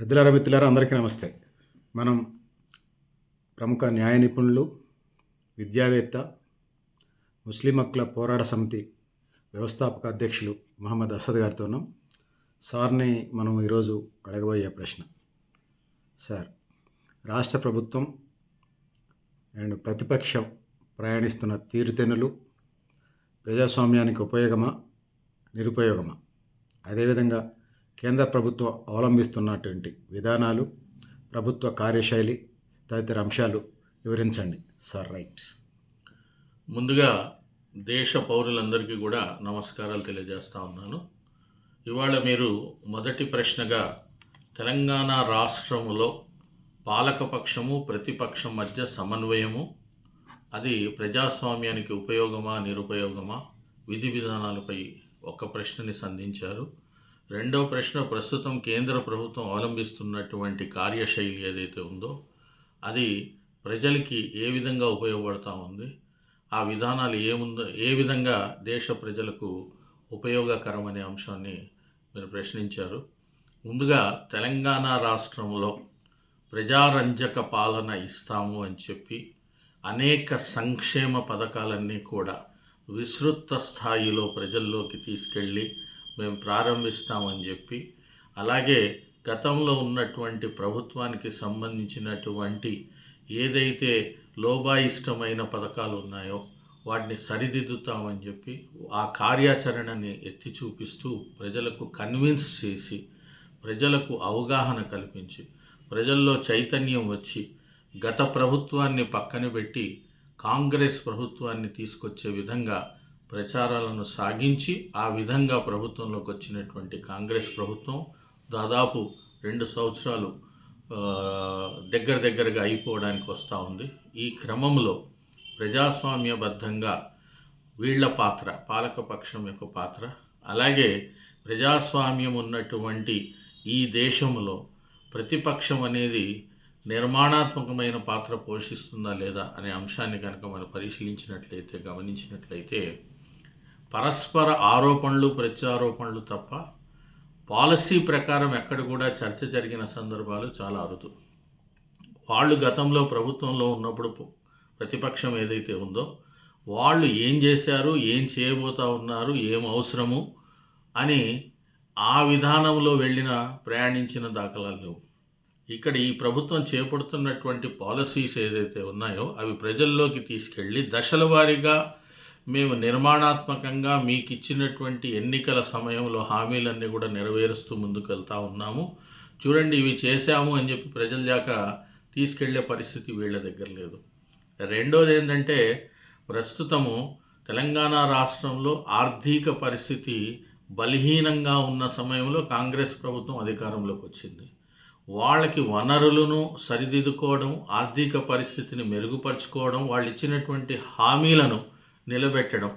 పెద్దలారా మిత్రులారా అందరికీ నమస్తే. మనం ప్రముఖ న్యాయ నిపుణులు విద్యావేత్త ముస్లిం హక్కుల పోరాట సమితి వ్యవస్థాపక అధ్యక్షులు మహమ్మద్ అసద్ గారితో ఉన్నాం. సార్ని మనం ఈరోజు అడగబోయే ప్రశ్న. సార్ రాష్ట్ర ప్రభుత్వం అండ్ ప్రతిపక్షం ప్రయాణిస్తున్న తీరుతెన్నులు ప్రజాస్వామ్యానికి ఉపయోగమా నిరుపయోగమా? అదేవిధంగా కేంద్ర ప్రభుత్వం అవలంబిస్తున్నటువంటి విధానాలు ప్రభుత్వ కార్యశైలి తదితర అంశాలు వివరించండి. Sir right. ముందుగా దేశ పౌరులందరికీ కూడా నమస్కారాలు తెలియజేస్తా ఉన్నాను. ఇవాళ మీరు మొదటి ప్రశ్నగా తెలంగాణ రాష్ట్రములో పాలకపక్షము ప్రతిపక్షం మధ్య సమన్వయము అది ప్రజాస్వామ్యానికి ఉపయోగమా నిరుపయోగమా విధి విధానాలపై ఒక ప్రశ్నని సంధించారు. రెండవ ప్రశ్న ప్రస్తుతం కేంద్ర ప్రభుత్వం అవలంబిస్తున్నటువంటి కార్యశైలి ఏదైతే ఉందో అది ప్రజలకి ఏ విధంగా ఉపయోగపడతా ఉంది? ఆ విధానాలు ఏముందో ఏ విధంగా దేశ ప్రజలకు ఉపయోగకరం అనే అంశాన్ని మీరు ప్రశ్నించారు. ముందుగా తెలంగాణ రాష్ట్రంలో ప్రజారంజక పాలన ఇస్తాము అని చెప్పి అనేక సంక్షేమ పథకాలన్నీ కూడా విస్తృత స్థాయిలో ప్రజల్లోకి తీసుకెళ్ళి మేము ప్రారంభిస్తామని చెప్పి అలాగే గతంలో ఉన్నటువంటి ప్రభుత్వానికి సంబంధించినటువంటి ఏదైతే లోబాయిష్టమైన పథకాలు ఉన్నాయో వాటిని సరిదిద్దుతామని చెప్పి ఆ కార్యాచరణని ఎత్తి చూపిస్తూ ప్రజలకు కన్విన్స్ చేసి ప్రజలకు అవగాహన కల్పించి ప్రజల్లో చైతన్యం వచ్చి గత ప్రభుత్వాన్ని పక్కన పెట్టి కాంగ్రెస్ ప్రభుత్వాన్ని తీసుకొచ్చే విధంగా ప్రచారాలను సాగించి ఆ విధంగా ప్రభుత్వంలోకి వచ్చినటువంటి కాంగ్రెస్ ప్రభుత్వం దాదాపు రెండు సంవత్సరాలు దగ్గర దగ్గరగా అయిపోవడానికి వస్తూ ఉంది. ఈ క్రమంలో ప్రజాస్వామ్యబద్ధంగా వీళ్ళ పాత్ర పాలకపక్షం యొక్క పాత్ర అలాగే ప్రజాస్వామ్యం ఉన్నటువంటి ఈ దేశంలో ప్రతిపక్షం అనేది నిర్మాణాత్మకమైన పాత్ర పోషిస్తుందా లేదా అనే అంశాన్ని కనుక మనం పరిశీలించినట్లయితే గమనించినట్లయితే పరస్పర ఆరోపణలు ప్రత్యారోపణలు తప్ప పాలసీ ప్రకారం ఎక్కడ కూడా చర్చ జరిగిన సందర్భాలు చాలా అరుదు. వాళ్ళు గతంలో ప్రభుత్వంలో ఉన్నప్పుడు ప్రతిపక్షం ఏదైతే ఉందో వాళ్ళు ఏం చేశారు ఏం చేయబోతా ఉన్నారు ఏం అవసరము అని ఆ విధానంలో వెళ్ళిన ప్రయాణించిన దాఖలాలు లేవు. ఇక్కడ ఈ ప్రభుత్వం చేపడుతున్నటువంటి పాలసీస్ ఏదైతే ఉన్నాయో అవి ప్రజల్లోకి తీసుకెళ్ళి దశల వారీగా మేము నిర్మాణాత్మకంగా మీకు ఇచ్చినటువంటి ఎన్నికల సమయంలో హామీలన్నీ కూడా నెరవేరుస్తూ ముందుకు వెళ్తా ఉన్నాము. చూడండి ఇవి చేశాము అని చెప్పి ప్రజల దాకా తీసుకెళ్ళే పరిస్థితి వీళ్ళ దగ్గర లేదు. రెండోది ఏంటంటే ప్రస్తుతము తెలంగాణ రాష్ట్రంలో ఆర్థిక పరిస్థితి బలహీనంగా ఉన్న సమయంలో కాంగ్రెస్ ప్రభుత్వం అధికారంలోకి వచ్చింది. వాళ్ళకి వనరులను సరిదిద్దుకోవడం ఆర్థిక పరిస్థితిని మెరుగుపరుచుకోవడం వాళ్ళు ఇచ్చినటువంటి హామీలను నిలబెట్టడం.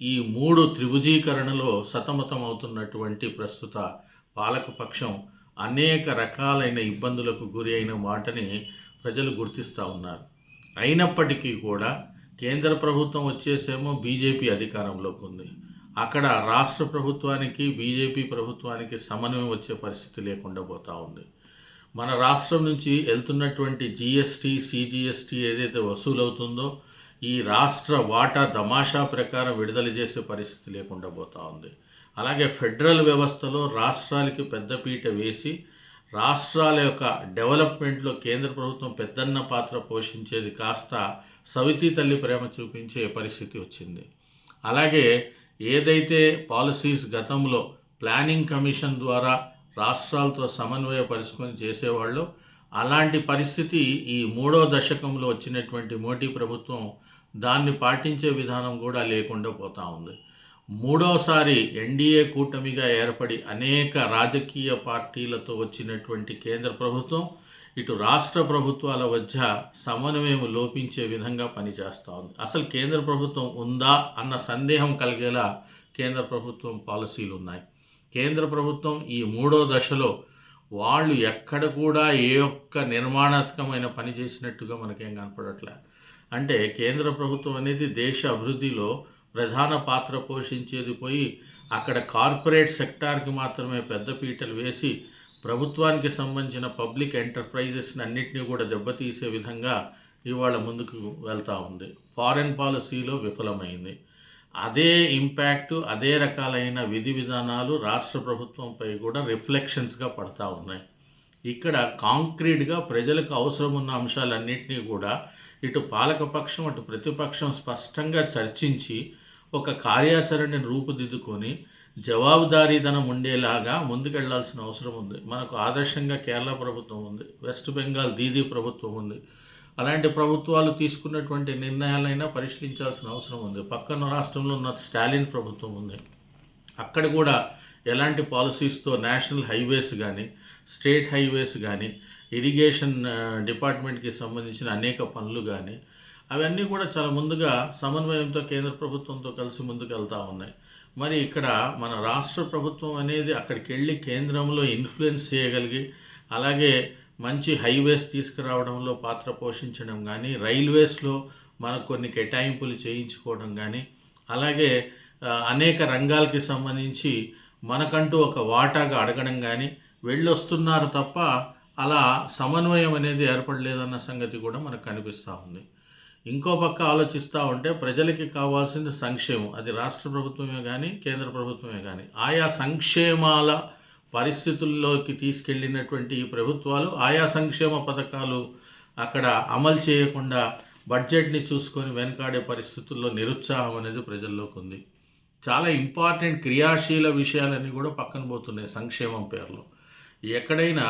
ఈ మూడు త్రిభుజీకరణలో సతమతం అవుతున్నటువంటి ప్రస్తుత పాలకపక్షం అనేక రకాలైన ఇబ్బందులకు గురి అయిన మాటని ప్రజలు గుర్తిస్తూ ఉన్నారు. అయినప్పటికీ కూడా కేంద్ర ప్రభుత్వం వచ్చేసేమో బీజేపీ అధికారంలోకి ఉంది. అక్కడ రాష్ట్ర ప్రభుత్వానికి బీజేపీ ప్రభుత్వానికి సమన్వయం వచ్చే పరిస్థితి లేకుండా పోతా ఉంది. మన రాష్ట్రం నుంచి వెళ్తున్నటువంటి జిఎస్టీ సిజిఎస్టీ ఏదైతే వసూలవుతుందో ఈ రాష్ట్ర వాటా తమాషా ప్రకారం విడుదల చేసే పరిస్థితి లేకుండా పోతా ఉంది. అలాగే ఫెడరల్ వ్యవస్థలో రాష్ట్రాలకి పెద్దపీట వేసి రాష్ట్రాల యొక్క డెవలప్మెంట్లో కేంద్ర ప్రభుత్వం పెద్దన్న పాత్ర పోషించేది కాస్త సవితి తల్లి ప్రేమ చూపించే పరిస్థితి వచ్చింది. అలాగే ఏదైతే పాలసీస్ గతంలో ప్లానింగ్ కమిషన్ ద్వారా రాష్ట్రాలతో సమన్వయపరుచుకొని చేసేవాళ్ళు అలాంటి పరిస్థితి ఈ మూడో దశకంలో వచ్చినటువంటి మోడీ ప్రభుత్వం దాన్ని పాటించే విధానం కూడా లేకుండా పోతా ఉంది. మూడోసారి ఎన్డీఏ కూటమిగా ఏర్పడి అనేక రాజకీయ పార్టీలతో వచ్చినటువంటి కేంద్ర ప్రభుత్వం ఇటు రాష్ట్ర ప్రభుత్వాల మధ్య సమన్వయం లోపించే విధంగా పనిచేస్తూ ఉంది. అసలు కేంద్ర ప్రభుత్వం ఉందా అన్న సందేహం కలిగేలా కేంద్ర ప్రభుత్వం పాలసీలు ఉన్నాయి. కేంద్ర ప్రభుత్వం ఈ మూడో దశలో వాళ్ళు ఎక్కడ కూడా ఏ ఒక్క నిర్మాణాత్మకమైన పని చేసినట్టుగా మనకేం కనపడట్లే. అంటే కేంద్ర ప్రభుత్వం అనేది దేశ అభివృద్ధిలో ప్రధాన పాత్ర పోషించేది పోయి అక్కడ కార్పొరేట్ సెక్టార్కి మాత్రమే పెద్ద పీటలు వేసి ప్రభుత్వానికి సంబంధించిన పబ్లిక్ ఎంటర్ప్రైజెస్ని అన్నింటినీ కూడా దెబ్బతీసే విధంగా ఇవాళ ముందుకు వెళ్తూ ఉంది. ఫారెన్ పాలసీలో విఫలమైంది. అదే ఇంపాక్ట్ అదే రకాలైన విధి విధానాలు రాష్ట్ర ప్రభుత్వంపై కూడా రిఫ్లెక్షన్స్గా పడతా ఉన్నాయి. ఇక్కడ కాంక్రీట్గా ప్రజలకు అవసరం ఉన్న అంశాలన్నింటినీ కూడా ఇటు పాలకపక్షం అటు ప్రతిపక్షం స్పష్టంగా చర్చించి ఒక కార్యాచరణని రూపుదిద్దుకొని జవాబుదారీతనం ఉండేలాగా ముందుకెళ్ళాల్సిన అవసరం ఉంది. మనకు ఆదర్శంగా కేరళ ప్రభుత్వం ఉంది వెస్ట్ బెంగాల్ దీదీ ప్రభుత్వం ఉంది. అలాంటి ప్రభుత్వాలు తీసుకున్నటువంటి నిర్ణయాలైనా పరిశీలించాల్సిన అవసరం ఉంది. పక్కన రాష్ట్రంలో ఉన్న స్టాలిన్ ప్రభుత్వం ఉంది. అక్కడ కూడా ఎలాంటి పాలసీస్తో నేషనల్ హైవేస్ కానీ స్టేట్ హైవేస్ కానీ ఇరిగేషన్ డిపార్ట్మెంట్కి సంబంధించిన అనేక పనులు కానీ అవన్నీ కూడా చాలా ముందుగా సమన్వయంతో కేంద్ర ప్రభుత్వంతో కలిసి ముందుకు వెళ్తూ ఉన్నాయి. మరి ఇక్కడ మన రాష్ట్ర ప్రభుత్వం అనేది అక్కడికి వెళ్ళి కేంద్రంలో ఇన్ఫ్లుయెన్స్ చేయగలిగి అలాగే మంచి హైవేస్ తీసుకురావడంలో పాత్ర పోషించడం కానీ రైల్వేస్లో మనకు కొన్ని కేటాయింపులు చేయించుకోవడం కానీ అలాగే అనేక రంగాలకి సంబంధించి మనకంటూ ఒక వాటాగా అడగడం కానీ వెళ్ళొస్తున్నారు తప్ప అలా సమన్వయం అనేది ఏర్పడలేదన్న సంగతి కూడా మనకు కనిపిస్తూ ఉంది. ఇంకో పక్క ఆలోచిస్తూ ఉంటే ప్రజలకి కావాల్సింది సంక్షేమం. అది రాష్ట్ర ప్రభుత్వమే కానీ కేంద్ర ప్రభుత్వమే కానీ ఆయా సంక్షేమాల పరిస్థితుల్లోకి తీసుకెళ్ళినటువంటి ఈ ప్రభుత్వాలు ఆయా సంక్షేమ పథకాలు అక్కడ అమలు చేయకుండా బడ్జెట్ని చూసుకొని వెనకాడే పరిస్థితుల్లో నిరుత్సాహం అనేది ప్రజల్లోకి ఉంది. చాలా ఇంపార్టెంట్ క్రియాశీల విషయాలన్నీ కూడా పక్కన పోతున్నాయి సంక్షేమం పేర్లో. ఎక్కడైనా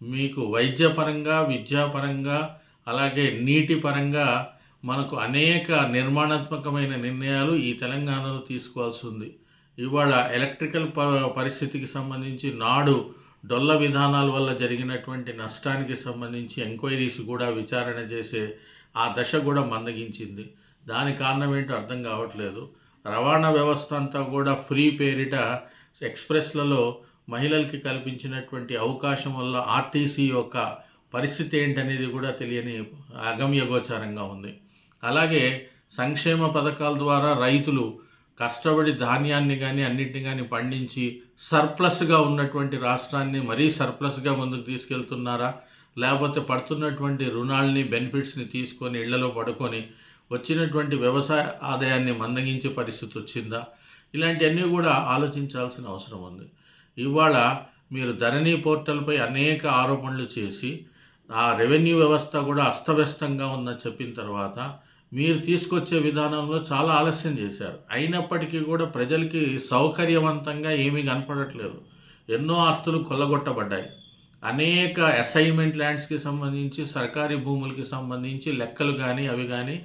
మీకు వైద్యపరంగా విద్యాపరంగా అలాగే నీటి పరంగా మనకు అనేక నిర్మాణాత్మకమైన నిర్ణయాలు ఈ తెలంగాణలో తీసుకోవాల్సి ఉంది. ఇవాళ ఎలక్ట్రికల్ ప పరిస్థితికి సంబంధించి నాడు డొల్ల విధానాల వల్ల జరిగినటువంటి నష్టానికి సంబంధించి ఎంక్వైరీస్ కూడా విచారణ చేసే ఆ దశ కూడా మందగించింది. దాని కారణం ఏంటో అర్థం కావట్లేదు. రవాణా వ్యవస్థ అంతా కూడా ఫ్రీ పేరిట ఎక్స్ప్రెస్లలో మహిళలకి కల్పించినటువంటి అవకాశం వల్ల ఆర్టీసీ యొక్క పరిస్థితి ఏంటనేది కూడా తెలియని అగమ్యగోచారంగా ఉంది. అలాగే సంక్షేమ పథకాల ద్వారా రైతులు కష్టపడి ధాన్యాన్ని కానీ అన్నింటిని కానీ పండించి సర్ప్లస్గా ఉన్నటువంటి రాష్ట్రాన్ని మరీ సర్ప్లస్గా ముందుకు తీసుకెళ్తున్నారా? లేకపోతే పడుతున్నటువంటి రుణాల్ని బెనిఫిట్స్ని తీసుకొని ఇళ్ళలో పడుకొని వచ్చినటువంటి వ్యవసాయ ఆదాయాన్ని మందగించే పరిస్థితి వచ్చిందా? ఇలాంటివన్నీ కూడా ఆలోచించాల్సిన అవసరం ఉంది. ఇవాళ మీరు ధరణి పోర్టల్పై అనేక ఆరోపణలు చేసి ఆ రెవెన్యూ వ్యవస్థ కూడా అస్తవ్యస్తంగా ఉందని చెప్పిన తర్వాత మీరు తీసుకొచ్చే విధానంలో చాలా ఆలస్యం చేశారు. అయినప్పటికీ కూడా ప్రజలకి సౌకర్యవంతంగా ఏమీ కనపడట్లేదు. ఎన్నో ఆస్తులు కొల్లగొట్టబడ్డాయి. అనేక అసైన్మెంట్ ల్యాండ్స్కి సంబంధించి సర్కారీ భూములకి సంబంధించి లెక్కలు కానీ అవి కానీ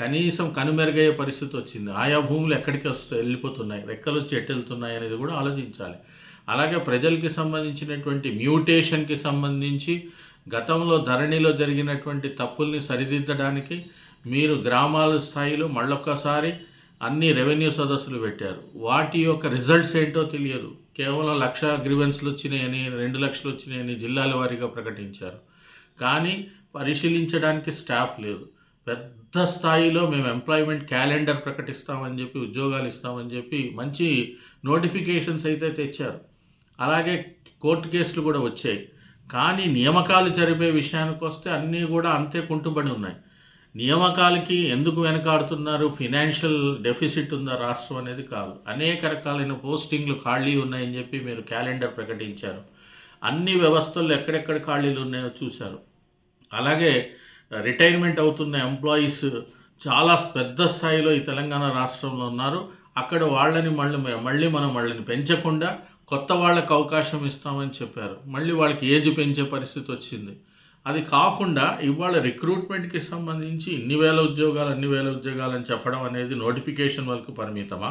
కనీసం కనుమెరుగయ్యే పరిస్థితి వచ్చింది. ఆయా భూములు ఎక్కడికి వస్తాయి వెళ్ళిపోతున్నాయి. రెక్కలు చెట్టు వెళ్తున్నాయి అనేది కూడా ఆలోచించాలి. అలాగే ప్రజలకి సంబంధించినటువంటి మ్యూటేషన్కి సంబంధించి గతంలో ధరణిలో జరిగినటువంటి తప్పుల్ని సరిదిద్దడానికి మీరు గ్రామాల స్థాయిలో మళ్ళొక్కసారి అన్ని రెవెన్యూ సదస్సులు పెట్టారు. వాటి యొక్క రిజల్ట్స్ ఏంటో తెలియదు. కేవలం లక్ష గ్రీవెన్స్లు వచ్చినాయని రెండు లక్షలు వచ్చినాయని జిల్లాల వారీగా ప్రకటించారు. కానీ పరిశీలించడానికి స్టాఫ్ లేదు. పెద్ద స్థాయిలో మేము ఎంప్లాయ్మెంట్ క్యాలెండర్ ప్రకటిస్తామని చెప్పి ఉద్యోగాలు ఇస్తామని చెప్పి మంచి నోటిఫికేషన్స్ అయితే తెచ్చారు. అలాగే కోర్టు కేసులు కూడా వచ్చాయి. కానీ నియామకాలు జరిపే విషయానికి వస్తే అన్నీ కూడా అంతే కుంటుబడి ఉన్నాయి. నియామకాలకి ఎందుకు వెనకాడుతున్నారు? ఫినాన్షియల్ డెఫిసిట్ ఉందా రాష్ట్రం అనేది కాదు. అనేక రకాలైన పోస్టింగ్లు ఖాళీ ఉన్నాయని చెప్పి మీరు క్యాలెండర్ ప్రకటించారు. అన్ని వ్యవస్థల్లో ఎక్కడెక్కడ ఖాళీలు ఉన్నాయో చూశారు. అలాగే రిటైర్మెంట్ అవుతున్న ఎంప్లాయీస్ చాలా పెద్ద స్థాయిలో ఈ తెలంగాణ రాష్ట్రంలో ఉన్నారు. అక్కడ వాళ్ళని మళ్ళీ మళ్ళీ మనం వాళ్ళని పెంచకుండా కొత్త వాళ్ళకి అవకాశం ఇస్తామని చెప్పారు. మళ్ళీ వాళ్ళకి ఏజ్ పెంచే పరిస్థితి వచ్చింది. అది కాకుండా ఇవాళ రిక్రూట్మెంట్కి సంబంధించి ఇన్ని వేల ఉద్యోగాలు అన్ని వేల ఉద్యోగాలు అని చెప్పడం అనేది నోటిఫికేషన్ వరకు పరిమితమా?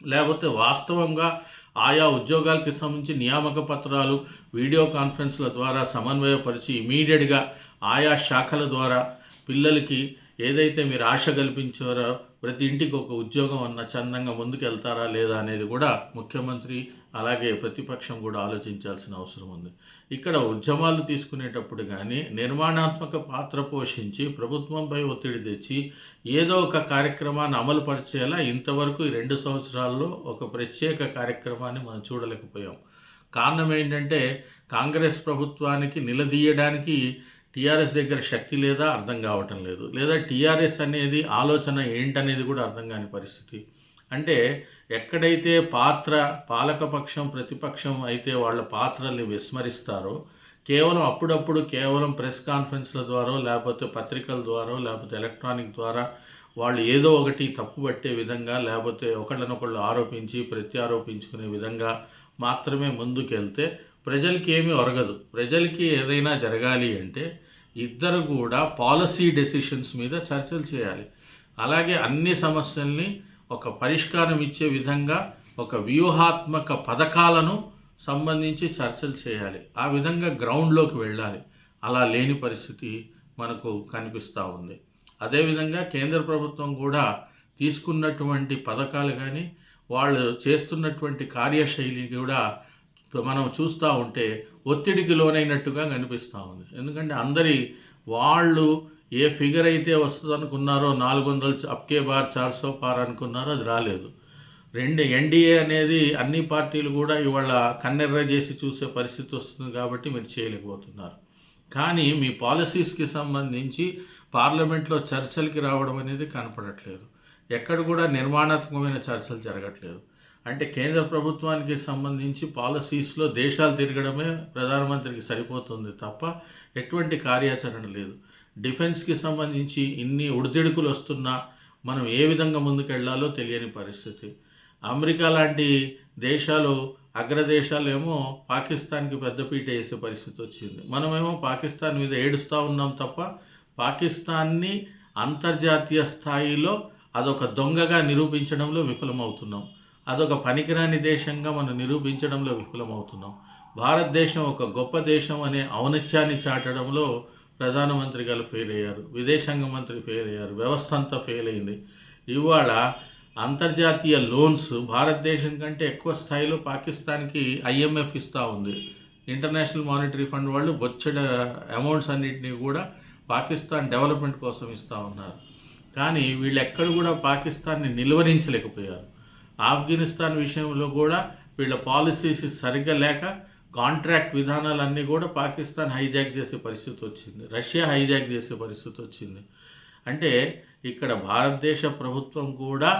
లేకపోతే వాస్తవంగా ఆయా ఉద్యోగాలకి సంబంధించి నియామక పత్రాలు వీడియో కాన్ఫరెన్స్ల ద్వారా సమన్వయపరిచి ఇమీడియట్గా ఆయా శాఖల ద్వారా పిల్లలకి ఏదైతే మీరు ఆశ కల్పించారో ప్రతి ఇంటికి ఒక ఉద్యోగం అన్న చందంగా ముందుకెళ్తారా లేదా అనేది కూడా ముఖ్యమంత్రి అలాగే ప్రతిపక్షం కూడా ఆలోచించాల్సిన అవసరం ఉంది. ఇక్కడ ఉద్యమాలు తీసుకునేటప్పుడు కానీ నిర్మాణాత్మక పాత్ర పోషించి ప్రభుత్వంపై ఒత్తిడి తెచ్చి ఏదో ఒక కార్యక్రమాన్ని అమలు పరిచేలా ఇంతవరకు ఈ రెండు సంవత్సరాల్లో ఒక ప్రత్యేక కార్యక్రమాన్ని మనం చూడలేకపోయాం. కారణం ఏంటంటే కాంగ్రెస్ ప్రభుత్వానికి నిలదీయడానికి టీఆర్ఎస్ దగ్గర శక్తి లేదా అర్థం కావటం లేదు. లేదా టీఆర్ఎస్ అనేది ఆలోచన ఏంటనేది కూడా అర్థం కాని పరిస్థితి. అంటే ఎక్కడైతే పాత్ర పాలకపక్షం ప్రతిపక్షం అయితే వాళ్ళ పాత్రల్ని విస్మరిస్తారో కేవలం అప్పుడప్పుడు కేవలం ప్రెస్ కాన్ఫరెన్స్ల ద్వారా లేకపోతే పత్రికల ద్వారా లేకపోతే ఎలక్ట్రానిక్ ద్వారా వాళ్ళు ఏదో ఒకటి తప్పుపట్టే విధంగా లేకపోతే ఒకళ్ళనొకళ్ళు ఆరోపించి ప్రత్యారోపించుకునే విధంగా మాత్రమే ముందుకెళ్తే ప్రజలకి ఏమీ ఒరగదు. ప్రజలకి ఏదైనా జరగాలి అంటే ఇద్దరు కూడా పాలసీ డెసిషన్స్ మీద చర్చలు చేయాలి. అలాగే అన్ని సమస్యల్ని ఒక పరిష్కారం ఇచ్చే విధంగా ఒక వ్యూహాత్మక పథకాలను సంబంధించి చర్చలు చేయాలి. ఆ విధంగా గ్రౌండ్లోకి వెళ్ళాలి. అలా లేని పరిస్థితి మనకు కనిపిస్తూ ఉంది. అదేవిధంగా కేంద్ర ప్రభుత్వం కూడా తీసుకున్నటువంటి పథకాలు కానీ వాళ్ళు చేస్తున్నటువంటి కార్యశైలి కూడా మనం చూస్తూ ఉంటే ఒత్తిడికి లోనైనట్టుగా కనిపిస్తూ ఉంది. ఎందుకంటే అందరి వాళ్ళు ఏ ఫిగర్ అయితే వస్తుంది అనుకున్నారో నాలుగు వందలు అప్కే బార్ చార్సో పార్ అనుకున్నారో అది రాలేదు. రెండు ఎన్డీఏ అనేది అన్ని పార్టీలు కూడా ఇవాళ కన్నెర్ర చేసి చూసే పరిస్థితి వస్తుంది కాబట్టి మీరు చేయలేకపోతున్నారు. కానీ మీ పాలసీస్కి సంబంధించి పార్లమెంట్లో చర్చలకి రావడం అనేది కనపడట్లేదు. ఎక్కడ కూడా నిర్మాణాత్మకమైన చర్చలు జరగట్లేదు. అంటే కేంద్ర ప్రభుత్వానికి సంబంధించి పాలసీస్లో దేశాలు తిరగడమే ప్రధానమంత్రికి సరిపోతుంది తప్ప ఎటువంటి కార్యాచరణ లేదు. డిఫెన్స్కి సంబంధించి ఇన్ని ఉడిదిడుకులు వస్తున్నా మనం ఏ విధంగా ముందుకెళ్ళాలో తెలియని పరిస్థితి. అమెరికా లాంటి దేశాలు అగ్రదేశాలు ఏమో పాకిస్తాన్కి పెద్దపీట వేసే పరిస్థితి వచ్చింది. మనమేమో పాకిస్తాన్ మీద ఏడుస్తూ ఉన్నాం తప్ప పాకిస్తాన్ని అంతర్జాతీయ స్థాయిలో అదొక దొంగగా నిరూపించడంలో విఫలమవుతున్నాం. అదొక పనికిరాని దేశంగా మనం నిరూపించడంలో విఫలమవుతున్నాం. భారతదేశం ఒక గొప్ప దేశం అనే ఔన్నత్యాన్ని చాటడంలో ప్రధానమంత్రి గారు ఫెయిల్ అయ్యారు విదేశాంగ మంత్రి ఫెయిల్ అయ్యారు వ్యవస్థ అంతా ఫెయిల్ అయింది ఇవాళ అంతర్జాతీయ లోన్స్ భారతదేశం కంటే ఎక్కువ స్థాయిలో పాకిస్తాన్కి ఐఎంఎఫ్ ఇస్తూ ఉంది. ఇంటర్నేషనల్ మానిటరీ ఫండ్ వాళ్ళు బొచ్చడ అమౌంట్స్ అన్నింటినీ కూడా పాకిస్తాన్ డెవలప్మెంట్ కోసం ఇస్తూ ఉన్నారు. కానీ వీళ్ళు ఎక్కడ కూడా పాకిస్తాన్ని నిలువరించలేకపోయారు. ఆఫ్ఘనిస్తాన్ విషయంలో కూడా వీళ్ళ పాలసీస్ సరిగ్గా లేక కాంట్రాక్ట్ విధానాలన్నీ కూడా పాకిస్తాన్ హైజాక్ చేసే పరిస్థితి వచ్చింది. రష్యా హైజాక్ చేసే పరిస్థితి వచ్చింది. అంటే ఇక్కడ భారతదేశ ప్రభుత్వం కూడా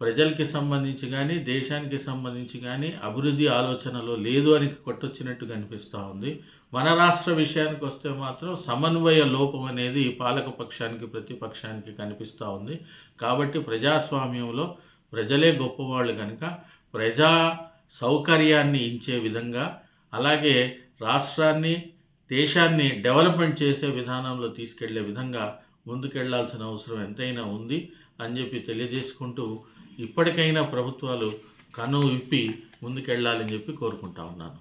ప్రజలకి సంబంధించి కానీ దేశానికి సంబంధించి కానీ అభివృద్ధి ఆలోచనలో లేదు అని కొట్టొచ్చినట్టు కనిపిస్తూ ఉంది. మన రాష్ట్ర విషయానికి వస్తే మాత్రం సమన్వయ లోపం అనేది పాలక పక్షానికి ప్రతిపక్షానికి కనిపిస్తూ ఉంది. కాబట్టి ప్రజాస్వామ్యంలో ప్రజలే గొప్పవాళ్ళు కనుక ప్రజా సౌకర్యాన్ని ఇచ్చే విధంగా అలాగే రాష్ట్రాన్ని దేశాన్ని డెవలప్మెంట్ చేసే విధానంలో తీసుకెళ్ళే విధంగా ముందుకెళ్ళాల్సిన అవసరం ఎంతైనా ఉంది అని చెప్పి తెలియజేసుకుంటూ ఇప్పటికైనా ప్రభుత్వాలు కను విప్పి ముందుకెళ్ళాలని చెప్పి కోరుకుంటా ఉన్నాను.